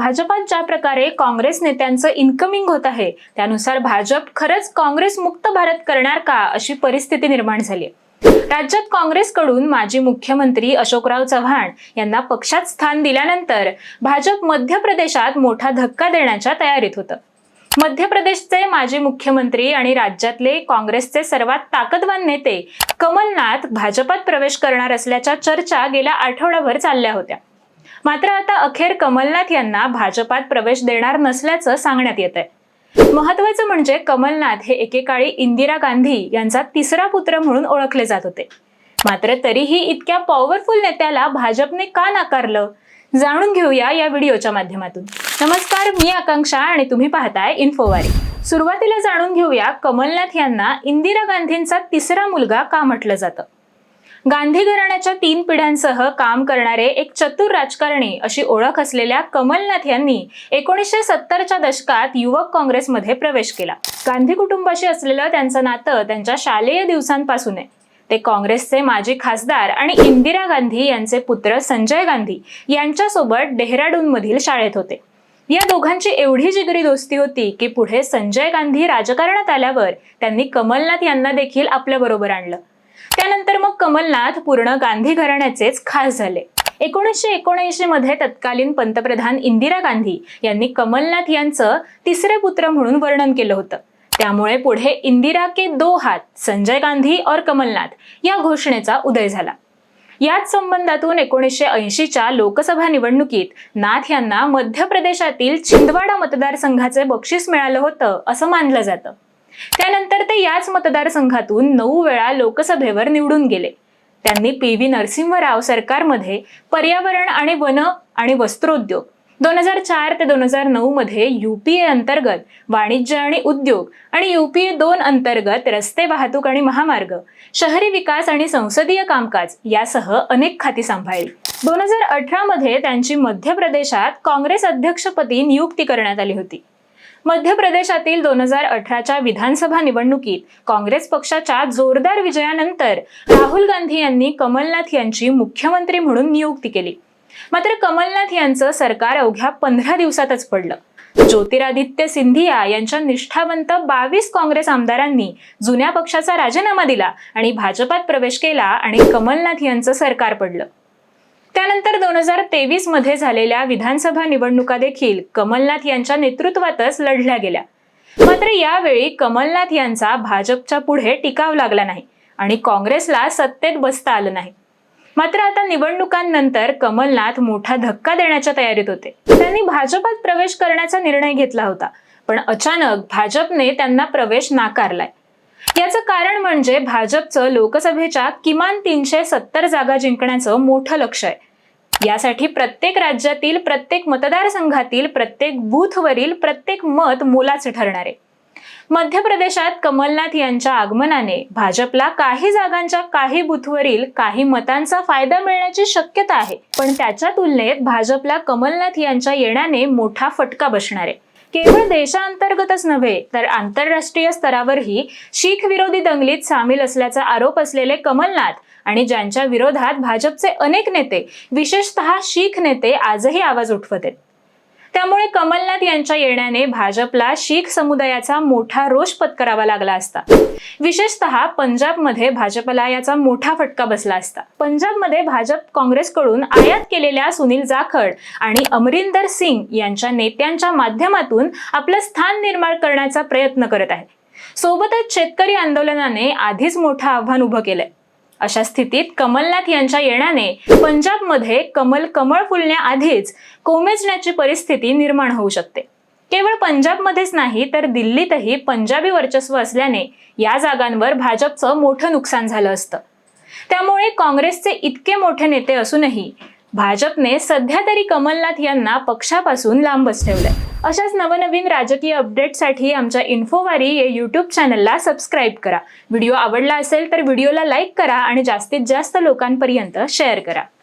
भाजपात ज्या प्रकारे काँग्रेस नेत्यांचं इन्कमिंग होत आहे. त्यानुसार भाजप खरंच काँग्रेस मुक्त भारत करणार का अशी परिस्थिती निर्माण झाली आहे. राज्यात काँग्रेसकडून माजी मुख्यमंत्री अशोकराव चव्हाण यांना पक्षात स्थान दिल्यानंतर भाजप मध्य प्रदेशात मोठा धक्का देण्याच्या तयारीत होतं. मध्य प्रदेशचे माजी मुख्यमंत्री आणि राज्यातले काँग्रेसचे सर्वात ताकदवान नेते कमलनाथ भाजपात प्रवेश करणार असल्याच्या चर्चा गेल्या आठवड्याभर चालल्या होत्या. मात्र आता अखेर कमलनाथ यांना भाजपात प्रवेश देणार नसल्याचं सांगण्यात येत आहे महत्वाचं म्हणजे कमलनाथ हे एकेकाळी इंदिरा गांधी यांचा तिसरा पुत्र म्हणून ओळखले जात होते. मात्र तरीही इतक्या पॉवरफुल नेत्याला भाजपने का नाकारलं? जाणून घेऊया या व्हिडिओच्या माध्यमातून. नमस्कार मी आकांक्षा आणि तुम्ही पाहताय इन्फोवारी सुरुवातीला जाणून घेऊया कमलनाथ यांना इंदिरा गांधींचा तिसरा मुलगा का म्हटलं जातं? गांधी घराण्याच्या तीन पिढ्यांसह काम करणारे एक चतुर राजकारणी अशी ओळख असलेल्या कमलनाथ यांनी एकोणीसशे सत्तरच्या दशकात युवक काँग्रेसमध्ये प्रवेश केला. गांधी कुटुंबाशी असलेलं त्यांचं नातं त्यांच्या शालेय दिवसांपासून आहे. ते काँग्रेसचे माजी खासदार आणि इंदिरा गांधी यांचे पुत्र संजय गांधी यांच्यासोबत डेहराडूनमधील शाळेत होते. या दोघांची एवढी जिगरी दोस्ती होती की पुढे संजय गांधी राजकारणात आल्यावर त्यांनी कमलनाथ यांना देखील आपल्याबरोबर आणलं. त्यानंतर मग कमलनाथ पूर्ण गांधी घराण्याचेच खास झाले. एकोणीसशे एकोणऐंशी मध्ये तत्कालीन पंतप्रधान इंदिरा गांधी यांनी कमलनाथ यांचं तिसरे पुत्र म्हणून वर्णन केलं होतं. त्यामुळे पुढे इंदिरा के दो हात संजय गांधी और कमलनाथ या घोषणेचा उदय झाला. याच संबंधातून एकोणीसशे ऐंशीच्या लोकसभा निवडणुकीत नाथ यांना मध्य प्रदेशातील छिंदवाडा मतदारसंघाचे बक्षीस मिळालं होतं असं मानलं जातं. त्यानंतर ते याच मतदारसंघातून नऊ वेळा लोकसभेवर निवडून गेले. त्यांनी पी. व्ही. नरसिंहराव सरकारमध्ये पर्यावरण आणि वन आणि वस्त्रोद्योग दोन हजार चार ते दोन हजार नऊ मध्ये युपीए अंतर्गत वाणिज्य आणि उद्योग आणि युपीए दोन अंतर्गत रस्ते वाहतूक आणि महामार्ग शहरी विकास आणि संसदीय कामकाज यासह अनेक खाती सांभाळली. दोन हजार अठरा मध्ये त्यांची मध्य प्रदेशात काँग्रेस अध्यक्षपदी नियुक्ती करण्यात आली होती. मध्य प्रदेशातील दोन हजार अठराच्या विधानसभा निवडणुकीत काँग्रेस पक्षाच्या जोरदार विजयानंतर राहुल गांधी यांनी कमलनाथ यांची मुख्यमंत्री म्हणून नियुक्ती केली. मात्र कमलनाथ यांचं सरकार अवघ्या पंधरा दिवसातच पडलं. ज्योतिरादित्य सिंधिया यांच्या निष्ठावंत बावीस काँग्रेस आमदारांनी जुन्या पक्षाचा राजीनामा दिला आणि भाजपात प्रवेश केला आणि कमलनाथ यांचं सरकार पडलं. त्यानंतर दोन हजार तेवीसमध्ये झालेल्या विधानसभा निवडणुका देखील कमलनाथ यांच्या नेतृत्वातच लढल्या गेल्या. मात्र यावेळी कमलनाथ यांचा भाजपच्या पुढे टिकाव लागला नाही आणि काँग्रेसला सत्तेत बसता आलं नाही. मात्र आता निवडणुकांनंतर कमलनाथ मोठा धक्का देण्याच्या तयारीत होते. त्यांनी भाजपात प्रवेश करण्याचा निर्णय घेतला होता पण अचानक भाजपने त्यांना प्रवेश नाकारलाय. याचं कारण म्हणजे भाजपचं लोकसभेच्या किमान तीनशे सत्तर जागा जिंकण्याचं मोठं लक्ष आहे. यासाठी प्रत्येक राज्यातील प्रत्येक मतदारसंघातील प्रत्येक बूथवरील प्रत्येक मत मोलाचे ठरणार आहे. मध्य प्रदेशात कमलनाथ यांच्या आगमनाने भाजपला काही जागांच्या काही बूथवरील काही मतांचा फायदा मिळण्याची शक्यता आहे. पण त्याच्या तुलनेत भाजपला कमलनाथ यांच्या येण्याने मोठा फटका बसणार आहे. केवळ देशांतर्गतच नव्हे तर आंतरराष्ट्रीय स्तरावरही शीख विरोधी दंगलीत सामील असल्याचा आरोप असलेले कमलनाथ आणि ज्यांच्या विरोधात भाजपचे अनेक नेते विशेषतः शीख नेते आजही आवाज उठवत आहेत. त्यामुळे कमलनाथ यांच्या येण्याने भाजपला शीख समुदायाचा मोठा रोष पत्करावा लागला असता. विशेषतः पंजाबमध्ये भाजपला याचा मोठा फटका बसला असता. पंजाबमध्ये भाजप काँग्रेसकडून आयात केलेल्या सुनील जाखड आणि अमरिंदर सिंग यांच्या नेत्यांच्या माध्यमातून आपलं स्थान निर्माण करण्याचा प्रयत्न करत आहे सोबतच शेतकरी आंदोलनाने आधीच मोठं आव्हान उभं केलंय. अशा स्थितीत कमलनाथ यांच्या येण्याने पंजाबमध्ये कमल कमळ फुलण्याआधीच कोमेजण्याची परिस्थिती निर्माण होऊ शकते. केवळ पंजाबमध्येच नाही तर दिल्लीतही पंजाबी वर्चस्व असल्याने या जागांवर भाजपचं मोठं नुकसान झालं असतं. त्यामुळे काँग्रेसचे इतके मोठे नेते असूनही भाजपने सध्या तरी कमलनाथ यांना पक्षापासून लांबच ठेवलंय. अशाच नवनवीन राजकीय अपडेटसाठी आमच्या इन्फोवारी या यूट्यूब चॅनलला सबस्क्राईब करा. व्हिडिओ आवडला असेल तर व्हिडिओला लाईक करा आणि जास्तीत जास्त लोकांपर्यंत शेअर करा.